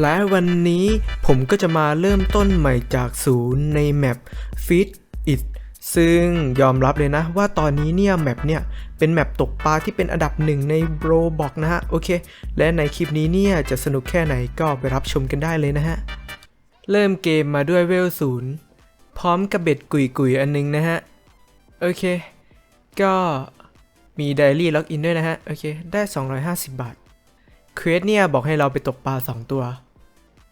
และวันนี้ผมก็จะมาเริ่มต้นใหม่จากศูนย์ในแมป Fit It ซึ่งยอมรับเลยนะว่าตอนนี้เนี่ยแมปเนี่ยเป็นแมปตกปลาที่เป็นอันดับหนึ่งในโรบอกนะฮะ โอเค และในคลิปนี้เนี่ยจะสนุกแค่ไหนก็ไปรับชมกันได้เลยนะฮะ เริ่มเกมมาด้วยเวลศูนย์พร้อมกับเบ็ดกุยกุยๆอันนึงนะฮะ โอเค ก็มีไดรี่ล็อกอินด้วยนะฮะ โอเค ได้ 250 บาท เควสเนี่ยบอกให้เราไปตกปลา 2 ตัว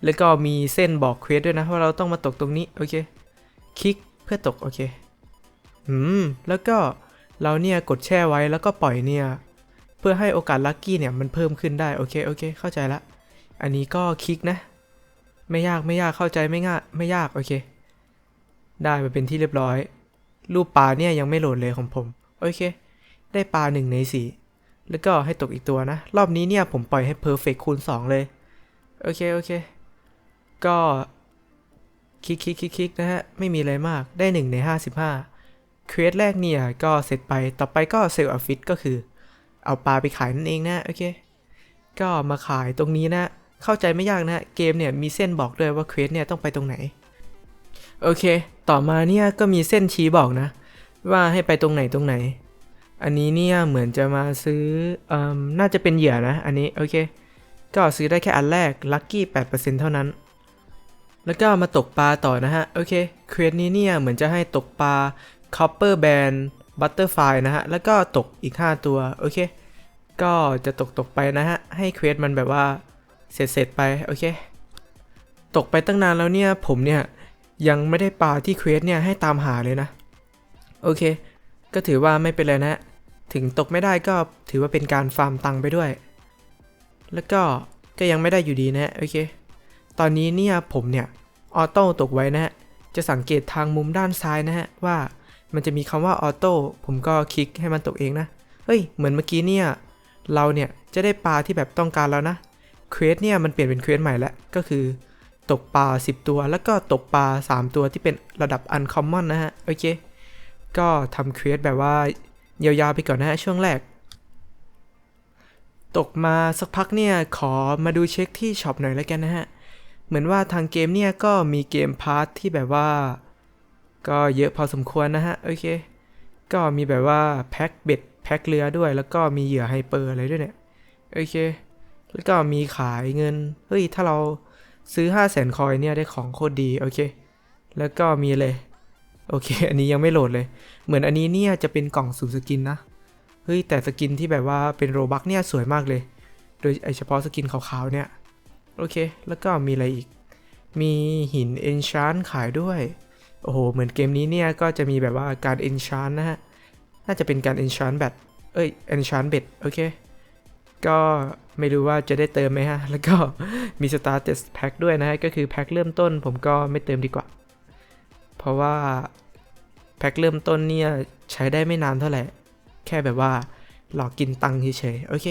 แล้วก็มีเส้นบอกเควสด้วยนะว่าเราต้องมาตกตรงนี้ โอเค คลิกเพื่อตก โอเค อืม แล้วก็เราเนี่ยกดแช่ไว้แล้วก็ปล่อยเนี่ย เพื่อให้โอกาสลัคกี้เนี่ยมันเพิ่มขึ้นได้ โอเค โอเค เข้าใจละ อันนี้ก็คลิกนะ ไม่ยากไม่ยากเข้าใจไม่ง่ายไม่ยากโอเค ได้มาเป็นที่เรียบร้อย รูปปลาเนี่ยยังไม่โหลดเลยของผม โอเค ได้ปลาหนึ่งในสี่ แล้วก็ให้ตกอีกตัวนะ รอบนี้เนี่ยผมปล่อยให้ perfect คูณ 2 เลย โอเค โอเค ก็คลิกคลิกคลิกคลิกนะฮะ ไม่มีอะไรมากได้ 1 ใน 55เควสแรกเนี่ยก็เสร็จไปต่อไปก็เซลล์อฟิตก็คือ เอาปลาไปขายนั่นเองนะ โอเค ก็มาขายตรงนี้นะ เข้าใจไม่ยากนะ เกมเนี่ยมีเส้นบอกด้วยว่าเควสเนี่ยต้องไปตรงไหน โอเค ต่อมาเนี่ยก็มีเส้นชี้บอกนะ ว่าให้ไปตรงไหนตรงไหน อันนี้เนี่ยเหมือนจะมาซื้ออน่าจะเป็นเหยื่อนะ อันนี้ โอเค ก็ซื้อได้แค่อันแรกลัคกี้8%เท่านั้น แล้วก็มาตกปลาต่อนะฮะ โอเค เควสนี้เนี่ยเหมือนจะให้ตกปลา copper band butterfly นะฮะ แล้วก็ตกอีก 5 ตัว โอเค ก็จะตกตกไปนะฮะ ให้เควสมันแบบว่าเสร็จเสร็จไป โอเค ตกไปตั้งนานแล้วเนี่ย ผมเนี่ยยังไม่ได้ปลาที่เควสเนี่ยให้ตามหาเลยนะ โอเค ก็ถือว่าไม่เป็นไรนะ ถึงตกไม่ได้ก็ถือว่าเป็นการฟาร์มตังค์ไปด้วย แล้วก็ก็ยังไม่ได้อยู่ดีนะโอเค ตอนนี้เนี่ยผมเนี่ยออโต้ตกไว้นะจะสังเกตทางมุมด้านซ้ายนะฮะว่ามันจะมีคำว่าออโต้ผมก็คลิกให้มันตกเองนะ เฮ้ย เหมือนเมื่อกี้เนี่ย เราเนี่ยจะได้ปลาที่แบบต้องการแล้วนะ เควสเนี่ยมันเปลี่ยนเป็นเควสใหม่แล้ว ก็คือ ตกปลา 10 ตัว แล้วก็ตกปลา 3 ตัวที่เป็นระดับ uncommon นะฮะ โอเค ก็ทำเควสแบบว่า ยาวๆไปก่อนนะฮะช่วงแรก ตกมาสักพักเนี่ย ขอมาดูเช็คที่ช็อปหน่อยแล้วกันนะฮะ เหมือนว่าทางเกมเนี่ยก็มีเกมพาร์ทที่แบบว่า ก็เยอะพอสมควรนะฮะ โอเค ก็มีแบบว่า แพ็คเบ็ดแพ็คเรือด้วย แล้วก็มีเหยื่อไฮเปอร์อะไรด้วยเนี่ย โอเค แล้วก็มีขายเงิน เฮ้ย ถ้าเราซื้อ 5 0 0แสนคอยเนี่ยได้ของโคตรดี โอเค แล้วก็มีเลย โอเค อันนี้ยังไม่โหลดเลย เหมือนอันนี้เนี่ยจะเป็นกล่องสุ่มสกินนะ เฮ้ย แต่สกินที่แบบว่าเป็นโรบักเนี่ยสวยมากเลย โดยเฉพาะสกินขาวๆเนี่ย โอเค แล้วก็มีอะไรอีก มีหินเอนชานขายด้วย โอ้โห เหมือนเกมนี้เนี่ยก็จะมีแบบว่าการเอนชานนะฮะ น่าจะเป็นการเอนชานแบตเอ้ยเอนชานเบ็ดโอเค ก็ไม่รู้ว่าจะได้เติมไหมฮะ แล้วก็มีสตาร์ t แพ็คด้วยนะฮะ ก็คือแพ็คเริ่มต้นผมก็ไม่เติมดีกว่า ราะว่าแพ็คเริ่มต้นเนี่ยใช้ได้ไม่นานเท่าไหร่ แค่แบบว่าหลอกกินตังค์เฉยๆ โอเค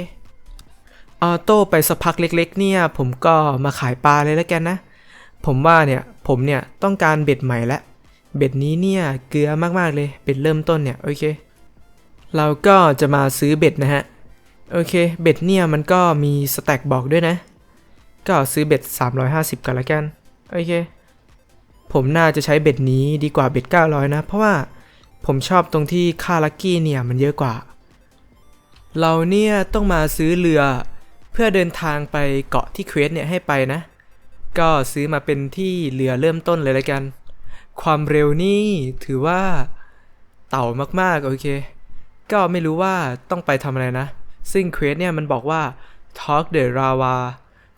ออโต้ไปสักพักเล็ก ๆ เนี่ย ผมก็มาขายปลาเลยแล้วกันนะ ผมว่าเนี่ย ผมเนี่ยต้องการเบ็ดใหม่แล้วเบ็ดนี้เนี่ยเกลือมากๆเลย เบ็ดเริ่มต้นเนี่ย โอเค เราก็จะมาซื้อเบ็ดนะฮะ โอเค เบ็ดเนี่ยมันก็มีสแต็กบอกด้วยนะ ก็ซื้อเบ็ด350กันละกัน โอเค ผมน่าจะใช้เบ็ดนี้ดีกว่าเบ็ด900 นะ เพราะว่าผมชอบตรงที่ค่าลัคกี้เนี่ยมันเยอะกว่า เราเนี่ยต้องมาซื้อเรือเพื่อเดินทางไปเกาะที่เควสเนี่ยให้ไปนะ ก็ซื้อมาเป็นที่เรือเริ่มต้นเลยละกัน ความเร็วนี่ถือว่าเต่ามากๆโอเค ก็ไม่รู้ว่าต้องไปทำอะไรนะ ซึ่งเควสเนี่ยมันบอกว่า talk the lava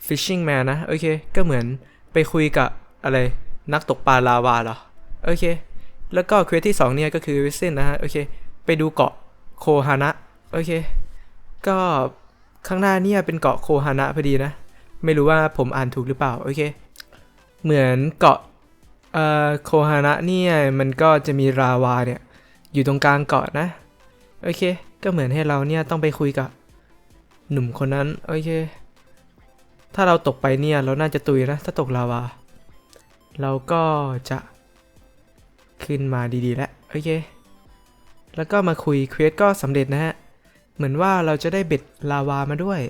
fishing man นะ โอเค ก็เหมือนไปคุยกับอะไร นักตกปลาลาวาเหรอ โอเค แล้วก็เควสที่ 2 เนี่ยก็คือวิสเซนนะฮะ โอเค ไปดูเกาะโคฮานะ โอเค ก็ข้างหน้าเนี่ยเป็นเกาะโคฮานะพอดีนะ ไม่รู้ว่าผมอ่านถูกหรือเปล่า โอเค เหมือนเกาะเอ่อโคฮานะเนี่ยมันก็จะมีราวาเนี่ยอยู่ตรงกลางเกาะนะ โอเค ก็เหมือนให้เราเนี่ยต้องไปคุยกับหนุ่มคนนั้น โอเค ถ้าเราตกไปเนี่ยเราน่าจะตุยนะ ถ้าตกลาวา เราก็จะขึ้นมาดีๆ แล้วโอเค แล้วก็มาคุยเควสก็สำเร็จนะฮะ เหมือนว่าเราจะได้เบ็ดลาวามาด้วย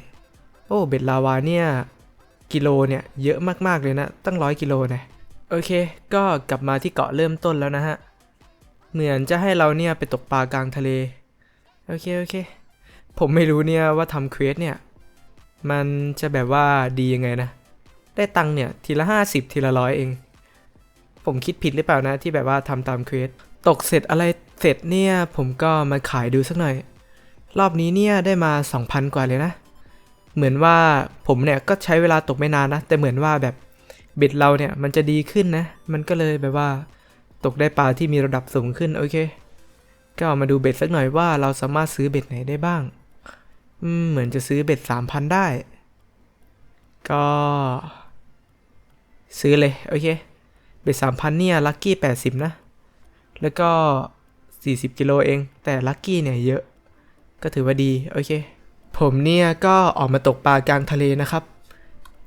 โอ้ เบ็ดลาวาเนี่ย กิโลเนี่ยเยอะมากๆเลยนะ ตั้งร้อยกิโลนะโอเค ก็กลับมาที่เกาะเริ่มต้นแล้วนะฮะ เหมือนจะให้เราเนี่ยไปตกปลากลางทะเล โอเค โอเค ผมไม่รู้เนี่ยว่าทำเควสเนี่ย มันจะแบบว่าดียังไงนะ ได้ตังเนี่ยทีละ 50 ทีละร้อยเอง ผมคิดผิดหรือเปล่านะที่แบบว่าทำตามเควสตกเสร็จอะไรเสร็จเนี่ยผมก็มาขายดูสักหน่อย รอบนี้เนี่ยได้มา 2,000 กว่าเลยนะ เหมือนว่าผมเนี่ยก็ใช้เวลาตกไม่นานนะ แต่เหมือนว่าแบบเบ็ดเราเนี่ยมันจะดีขึ้นนะ มันก็เลยแบบว่า ตกได้ปลาที่มีระดับสูงขึ้นโอเค ก็ามาดูเบ็ดสักหน่อยว่าเราสามารถซื้อเบ็ดไหนได้บ้างอืมเหมือนจะซื้อเบ็ด3,000 ได้ ก็ ซื้อเลย โอเค เบ็ด3,000เนี่ยลัคกี้80นะ แล้วก็40กิโลเอง แต่ลัคกี้เนี่ยเยอะ ก็ถือว่าดี โอเค ผมเนี่ยก็ออกมาตกปลากลางทะเลนะครับ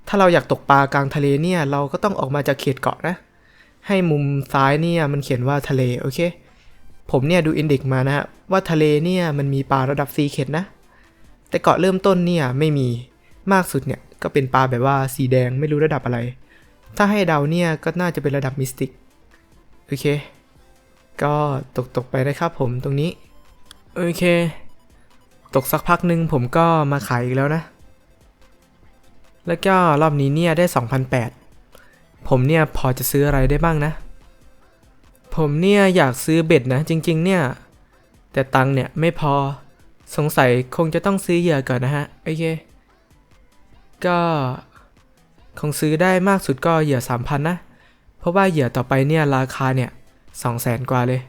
ถ้าเราอยากตกปลากลางทะเลเนี่ย เราก็ต้องออกมาจากเขตเกาะนะ ให้มุมซ้ายเนี่ยมันเขียนว่าทะเล โอเค ผมเนี่ยดูอินเด็กมานะฮะว่าทะเลเนี่ยมันมีปลาระดับซีเขตนะ แต่เกาะเริ่มต้นเนี่ยไม่มี มากสุดเนี่ยก็เป็นปลาแบบว่าสีแดงไม่รู้ระดับอะไร ถ้าให้เดาเนี่ยก็น่าจะเป็นระดับมิสติก โอเค ก็ตกตกไปนะครับผมตรงนี้ โอเค ตกสักพักหนึ่งผมก็มาขายอีกแล้วนะ แล้วก็รอบนี้เนี่ยได้ 2,008 ผมเนี่ยพอจะซื้ออะไรได้บ้างนะ ผมเนี่ยอยากซื้อเบ็ดนะจริง ๆ เนี่ย แต่ตังค์เนี่ยไม่พอสงสัยคงจะต้องซื้อเหยื่อก่อนนะฮะ โอเค ก็ คงซื้อได้มากสุดก็เหยื่อ3,000นะ เพราะว่าเหยื่อต่อไปเนี่ยราคาเนี่ย200,000กว่าเลย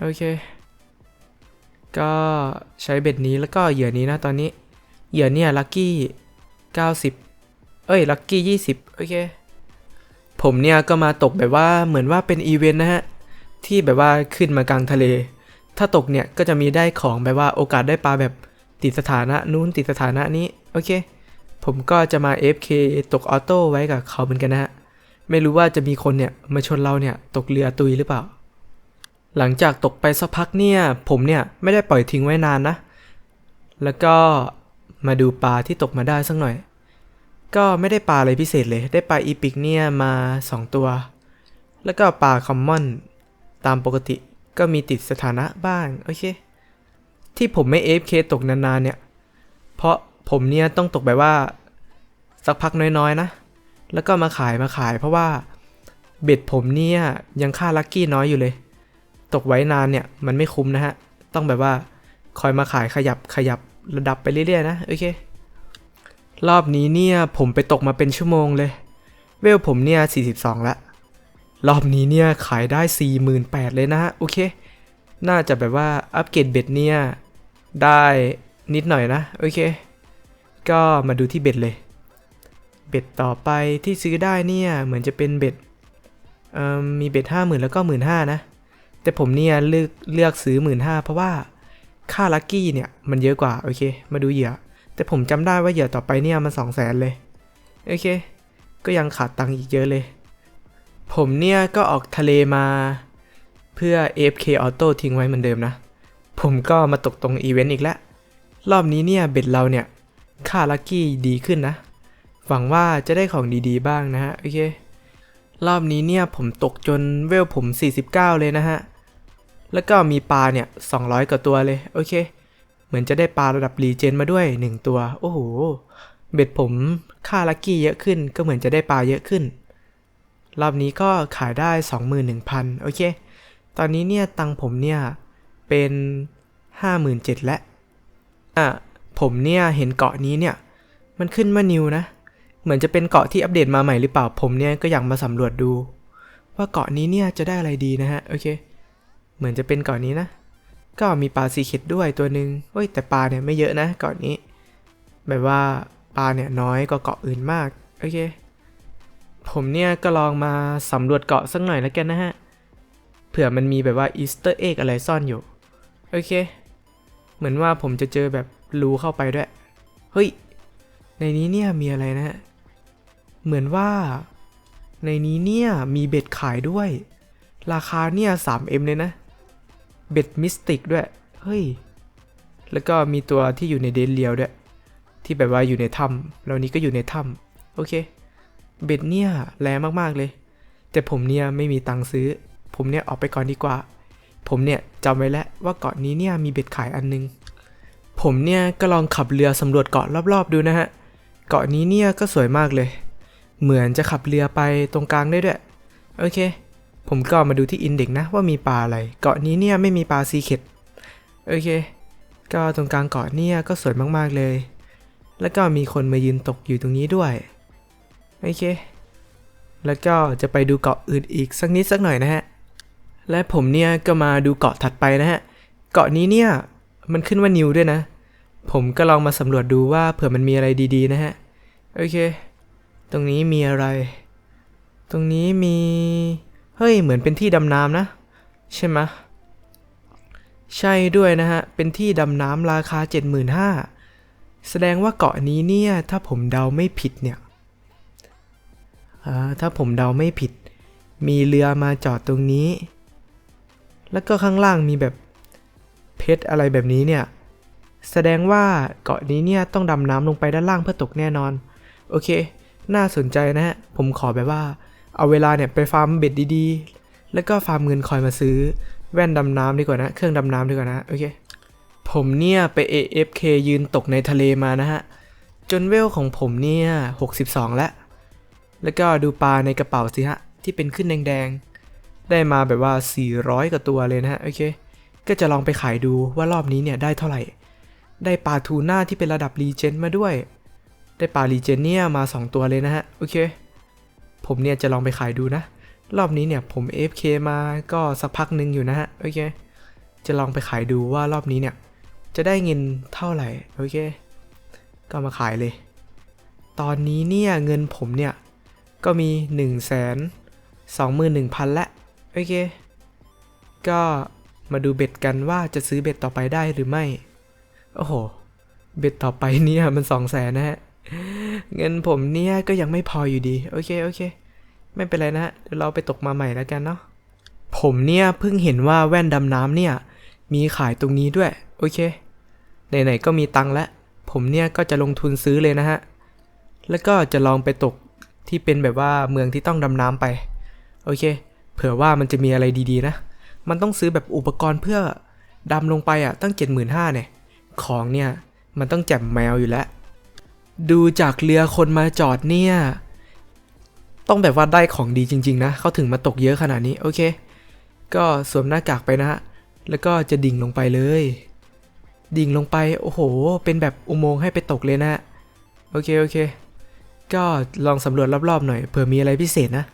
โอเค ก็ใช้เบ็ดนี้แล้วก็เหยื่อนี้นะตอนนี้ เหยื่อเนี่ยลัคกี้90เอ้ยลัคกี้20โอเค ผมเนี่ยก็มาตกแบบว่าเหมือนว่าเป็นอีเวนต์นะฮะ ที่แบบว่าขึ้นมากลางทะเล ถ้าตกเนี่ยก็จะมีได้ของแบบว่าโอกาสได้ปลาแบบติดสถานะนู้นติดสถานะนี้ โอเค ผมก็จะมา FK ตกออโต้ไว้กับเขาเหมือนกันนะฮะ ไม่รู้ว่าจะมีคนเนี่ยมาชนเราเนี่ยตกเรือตุยหรือเปล่า หลังจากตกไปสักพักเนี่ยผมเนี่ยไม่ได้ปล่อยทิ้งไว้นานนะ แล้วก็มาดูปลาที่ตกมาได้สักหน่อย ก็ไม่ได้ปลาอะไรพิเศษเลย ได้ปลาอีพิกเนี่ยมา 2 ตัว แล้วก็ปลาคอมมอนตามปกติก็มีติดสถานะบ้าง โอเค ที่ผมไม่ AFK ตกนานๆเนี่ย เพราะ ผมเนี่ยต้องตกแบบว่า สักพักน้อยๆนะ แล้วก็มาขายมาขาย เพราะว่าเบ็ดผมเนี่ยยังค่าลัคกี้น้อยอยู่เลย ตกไว้นานเนี่ยมันไม่คุ้มนะฮะ ต้องแบบว่าคอยมาขายขยับขยับระดับไปเรื่อยๆนะโอเค รอบนี้เนี่ยผมไปตกมาเป็นชั่วโมงเลย เวลผมเนี่ย 42 ละ รอบนี้เนี่ยขายได้ 48,000เลยนะฮะโอเค น่าจะแบบว่าอัปเกรดเบ็ดเนี่ยได้นิดหน่อยนะโอเค ก็มาดูที่เบ็ดเลย เบ็ดต่อไปที่ซื้อได้เนี่ยเหมือนจะเป็นเบ็ดมีเบ็ดห้าหมื่นแล้วก็หมื่นห้านะ แต่ผมเนี่ยเลือกเลือกซื้อหมื่นห้าเพราะว่าค่าลัคกี้เนี่ยมันเยอะกว่าโอเค มาดูเหยื่อ แต่ผมจำได้ว่าเหยื่อต่อไปเนี่ยมันสองแสนเลย โอเค ก็ยังขาดตังค์อีกเยอะเลย ผมเนี่ยก็ออกทะเลมาเพื่อ AFK Auto ทิ้งไว้เหมือนเดิมนะ ผมก็มาตกตรงอีเวนต์อีกแล้ว รอบนี้เนี่ยเบ็ดเราเนี่ย ค่าลัคกี้ดีขึ้นนะ หวังว่าจะได้ของดีๆบ้างนะฮะ โอเค รอบนี้เนี่ยผมตกจนเวลผม 49 เลยนะฮะ แล้วก็มีปลาเนี่ย 200 กว่าตัวเลย โอเค เหมือนจะได้ปลาระดับรีเจนมาด้วย 1 ตัว โอ้โห เบ็ดผมค่าลัคกี้เยอะขึ้น ก็เหมือนจะได้ปลาเยอะขึ้น รอบนี้ก็ขายได้ 21,000 โอเค ตอนนี้เนี่ยตังผมเนี่ยเป็น 57,000แล้วอะ ผมเนี่ยเห็นเกาะนี้เนี่ย มันขึ้นมานิวนะ เหมือนจะเป็นเกาะที่อัปเดตมาใหม่หรือเปล่า ผมเนี่ยก็อยากมาสำรวจดู ว่าเกาะนี้เนี่ยจะได้อะไรดีนะฮะ โอเค เหมือนจะเป็นเกาะนี้นะ ก็มีปลาซีเค็ดด้วยตัวหนึ่งเฮ้ยแต่ปลาเนี่ยไม่เยอะนะเกาะนี้ แบบว่าปลาเนี่ยน้อยกว่าเกาะอื่นมาก โอเค ผมเนี่ยก็ลองมาสำรวจเกาะสักหน่อยแล้วกันนะฮะ เผื่อมันมีแบบว่าอีสเตอร์เอ็กอะไรซ่อนอยู่ โอเค เหมือนว่าผมจะเจอแบบ รูเข้าไปด้วย เฮ้ย ในนี้เนี่ยมีอะไรนะ เหมือนว่า ในนี้เนี่ยมีเบ็ดขายด้วย ราคาเนี่ย 3M เลยนะ เบ็ดมิสติกด้วย เฮ้ย แล้วก็มีตัวที่อยู่ในเดนเลียวด้วย ที่แบบว่าอยู่ในถ้ำแล้วนี้ก็อยู่ในถ้ำโอเค เบ็ดเนี่ยแรงมากๆเลย แต่ผมเนี่ยไม่มีตังค์ซื้อ ผมเนี่ยออกไปก่อนดีกว่า ผมเนี่ยจำไว้แล้วว่าเกาะนี้เนี่ยมีเบ็ดขายอันนึง ผมเนี่ยก็ลองขับเรือสำรวจเกาะรอบๆดูนะฮะ เกาะนี้เนี่ยก็สวยมากเลย เหมือนจะขับเรือไปตรงกลางได้ด้วย โอเค ผมก็มาดูที่อินเด็กนะว่ามีปลาอะไร เกาะนี้เนี่ยไม่มีปลาซีเค็ดโอเค ก็ตรงกลางเกาะเนี่ยก็สวยมากๆเลย แล้วก็มีคนมายืนตกอยู่ตรงนี้ด้วย โอเค แล้วก็จะไปดูเกาะอื่นอีกสักนิดสักหน่อยนะฮะ และผมเนี่ยก็มาดูเกาะถัดไปนะฮะ เกาะนี้เนี่ยมันขึ้นว่านิวด้วยนะ ผมก็ลองมาสำรวจดูว่าเผื่อมันมีอะไรดีๆนะฮะ โอเค ตรงนี้มีอะไร ตรงนี้มี เฮ้ย เหมือนเป็นที่ดำน้ำนะ ใช่ไหมใช่ด้วยนะฮะ เป็นที่ดำน้ำราคา 75,000 แสดงว่าเกาะนี้เนี่ย ถ้าผมเดาไม่ผิดเนี่ยถ้าผมเดาไม่ผิด มีเรือมาจอดตรงนี้ แล้วก็ข้างล่างมีแบบเพชรอะไรแบบนี้เนี่ย แสดงว่าเกาะนี้เนี่ยต้องดำน้ำลงไปด้านล่างเพื่อตกแน่นอน โอเค น่าสนใจนะฮะ ผมขอแบบว่า เอาเวลาเนี่ยไปฟาร์มเบ็ดดีๆ แล้วก็ฟาร์มเงินคอยมาซื้อ แว่นดำน้ำดีกว่านะ เครื่องดำน้ำดีกว่านะ โอเค ผมเนี่ยไป AFK ยืนตกในทะเลมานะฮะ จนเวลของผมเนี่ย62 แล้ว แล้วก็ดูปลาในกระเป๋าสิฮะ ที่เป็นขึ้นแดงๆ ได้มาแบบว่า 400 กว่าตัวเลยนะฮะ โอเค ก็จะลองไปขายดูว่ารอบนี้เนี่ยได้เท่าไหร่ ได้ปลาทูน่าที่เป็นระดับรีเจนมาด้วย ได้ปลารีเจนเนี่ยมา 2 ตัวเลยนะฮะ โอเค ผมเนี่ยจะลองไปขายดูนะ รอบนี้เนี่ยผม AFK มาก็สักพักหนึ่งอยู่นะฮะ โอเค จะลองไปขายดูว่ารอบนี้เนี่ย จะได้เงินเท่าไหร่ โอเค ก็มาขายเลย ตอนนี้เนี่ยเงินผมเนี่ย ก็มี1 2 1 0 0 0ละ โอเค ก็มาดูเบ็ดกันว่าจะซื้อเบ็ดต่อไปได้หรือไม่ โอ้โห เบ็ดต่อไปเนี่ยมัน2 0 0แสนนะฮะ เงินผมเนี่ยก็ยังไม่พออยู่ดี โอเค โอเค ไม่เป็นไรนะฮะเดี๋ยวเราไปตกมาใหม่แล้วกันเนาะ ผมเนี่ยเพิ่งเห็นว่าแว่นดำน้ำเนี่ย มีขายตรงนี้ด้วย โอเค ไหนๆก็มีตังค์แล้ว ผมเนี่ยก็จะลงทุนซื้อเลยนะฮะ แล้วก็จะลองไปตกที่เป็นแบบว่าเมืองที่ต้องดำน้ำไป โอเค เผื่อว่ามันจะมีอะไรดีๆนะ มันต้องซื้อแบบอุปกรณ์เพื่อดำลงไปอะตั้ง 75,000เนี่ย ของเนี่ยมันต้องแจ่มแมวอยู่แล้ว ดูจากเรือคนมาจอดเนี่ย ต้องแบบว่าได้ของดีจริง ๆ นะ เขาถึงมาตกเยอะขนาดนี้ โอเค ก็สวมหน้ากากไปนะฮะ แล้วก็จะดิ่งลงไปเลย ดิ่งลงไป โอ้โห เป็นแบบอุโมงค์ให้ไปตกเลยนะ โอเค โอเค ก็ลองสำรวจรอบๆหน่อย เผื่อมีอะไรพิเศษนะ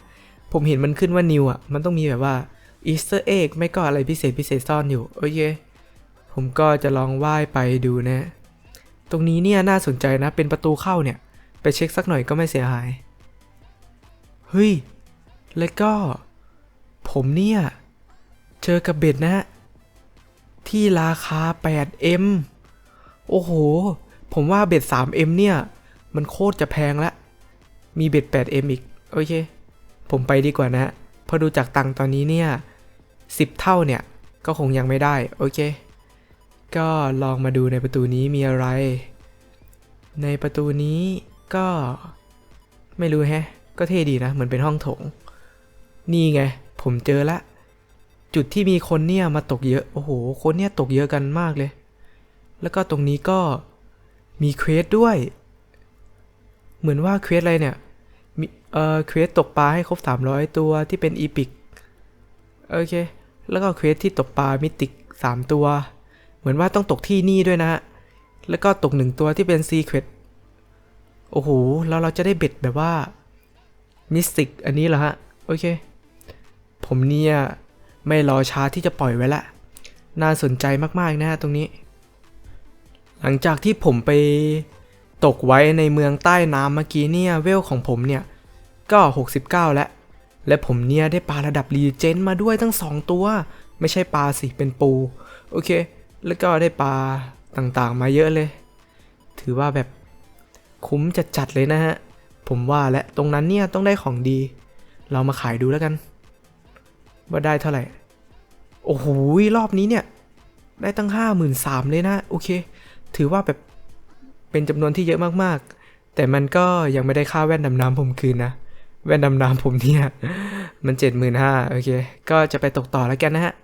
ผมเห็นมันขึ้นว่านิวอะ มันต้องมีแบบว่าอีสเตอร์เอ็กไม่ก็อะไรพิเศษพิเศษซ่อนอยู่ โอเค ผมก็จะลองว่ายไปดูนะ ตรงนี้เนี่ยน่าสนใจนะ เป็นประตูเข้าเนี่ย ไปเช็คสักหน่อยก็ไม่เสียหาย เฮ้ย แล้วก็ ผมเนี่ย เจอกับเบ็ดนะ ที่ราคา 8M โอ้โห ผมว่าเบ็ด 3M เนี่ย มันโคตรจะแพงละ มีเบ็ด 8M อีก โอเค ผมไปดีกว่านะ พอดูจากตังค์ตอนนี้เนี่ย 10 เท่าเนี่ย ก็คงยังไม่ได้ โอเค ก็ลองมาดูในประตูนี้มีอะไร ในประตูนี้ก็ไม่รู้แฮะ ก็เท่ดีนะ เหมือนเป็นห้องโถง นี่ไง ผมเจอละ จุดที่มีคนเนี่ยมาตกเยอะ โอ้โห คนเนี่ยตกเยอะกันมากเลย แล้วก็ตรงนี้ก็มีเควสด้วย เหมือนว่าเควสอะไรเนี่ยมีเอ่อเควสตกปลาให้ครบ 300 ตัวที่เป็นอีพิก โอเค แล้วก็เควสที่ตกปลามิติก 3 ตัว เหมือนว่าต้องตกที่นี่ด้วยนะฮะ แล้วก็ตกหนึ่งตัวที่เป็นซีเควสโอ้โห แล้วเราจะได้เบ็ดแบบว่ามิสติกอันนี้เหรอฮะ โอเค ผมเนี่ย ไม่รอช้าที่จะปล่อยไว้ละ น่าสนใจมากๆนะฮะตรงนี้ หลังจากที่ผมไปตกไว้ในเมืองใต้น้ำเมื่อกี้เนี่ยเวลของผมเนี่ย ก็ 69 แล้ว และผมเนี่ยได้ปลาระดับรีเจนมาด้วยทั้ง 2 ตัว ไม่ใช่ปลาสิเป็นปู โอเค แล้วก็ได้ปลาต่างๆ มาเยอะเลย ถือว่าแบบคุ้มจัดๆเลยนะฮะ ผมว่าและตรงนั้นเนี่ยต้องได้ของดี เรามาขายดูแล้วกัน ว่าได้เท่าไหร่ โอ้โหรอบนี้เนี่ย ได้ตั้งห้าหมื่นสามเลยนะ โอเค ถือว่าแบบเป็นจำนวนที่เยอะมากๆ แต่มันก็ยังไม่ได้ค่าแว่นดำน้ำผมคืนนะ แว่นดำน้ำผมเนี่ย มันเจ็ดหมื่นห้าโอเค ก็จะไปตกต่อแล้วกันนะฮะ